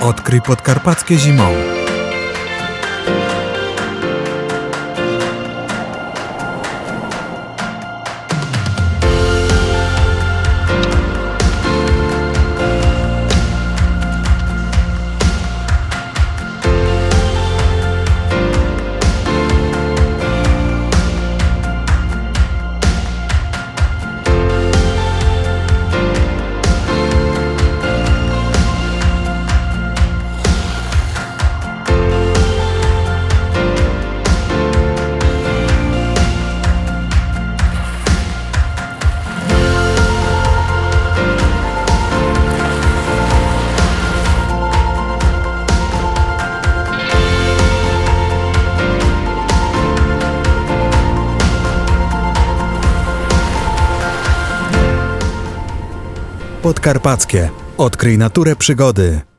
Odkryj podkarpackie zimą. Podkarpackie. Odkryj naturę przygody.